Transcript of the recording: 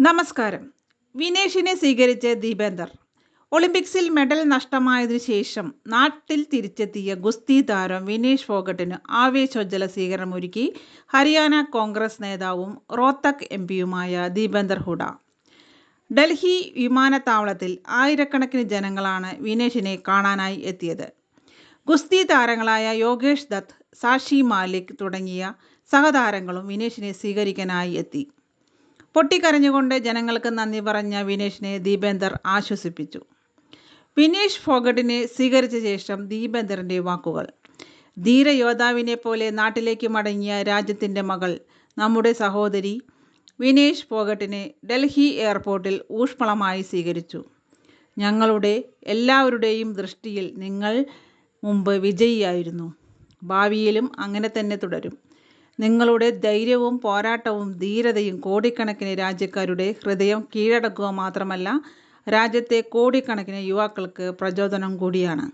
നമസ്കാരം. വിനേഷിനെ സ്വീകരിച്ച് ദീപേന്ദർ. ഒളിമ്പിക്സിൽ മെഡൽ നഷ്ടമായതിനു ശേഷം നാട്ടിൽ തിരിച്ചെത്തിയ ഗുസ്തി താരം വിനേഷ് ഫോഗട്ടിന് ആവേശോജ്വല സ്വീകരണമൊരുക്കി ഹരിയാന കോൺഗ്രസ് നേതാവും റോത്തക് എം പിയുമായ ദീപേന്ദർ ഹുഡ. ഡൽഹി വിമാനത്താവളത്തിൽ ആയിരക്കണക്കിന് ജനങ്ങളാണ് വിനേഷിനെ കാണാനായി എത്തിയത്. ഗുസ്തി താരങ്ങളായ യോഗേഷ് ദത്ത് സാക്ഷി മാലിക് തുടങ്ങിയ സഹതാരങ്ങളും വിനേഷിനെ സ്വീകരിക്കാനായി എത്തി. പൊട്ടിക്കരഞ്ഞുകൊണ്ട് ജനങ്ങൾക്ക് നന്ദി പറഞ്ഞ വിനേഷിനെ ദീപേന്ദർ ആശ്വസിപ്പിച്ചു. വിനേഷ് ഫോഗട്ടിനെ സ്വീകരിച്ച ശേഷം ദീപേന്ദറിന്റെ വാക്കുകൾ. ധീരയോദ്ധാവിനെ പോലെ നാട്ടിലേക്ക് മടങ്ങിയ രാജ്യത്തിന്റെ മകൾ നമ്മുടെ സഹോദരി വിനേഷ് ഫോഗട്ടിനെ ഡൽഹി എയർപോർട്ടിൽ ഊഷ്മളമായി സ്വീകരിച്ചു. ഞങ്ങളുടെ എല്ലാവരുടെയും ദൃഷ്ടിയിൽ നിങ്ങൾ മുമ്പ് വിജയിയായിരുന്നു. ഭാവിയിലും അങ്ങനെ തന്നെ തുടരും. നിങ്ങളുടെ ധൈര്യവും പോരാട്ടവും ധീരതയും കോടിക്കണക്കിന് രാജ്യക്കാരുടെ ഹൃദയം കീഴടക്കുക മാത്രമല്ല രാജ്യത്തെ കോടിക്കണക്കിന് യുവാക്കൾക്ക് പ്രചോദനം കൂടിയാണ്.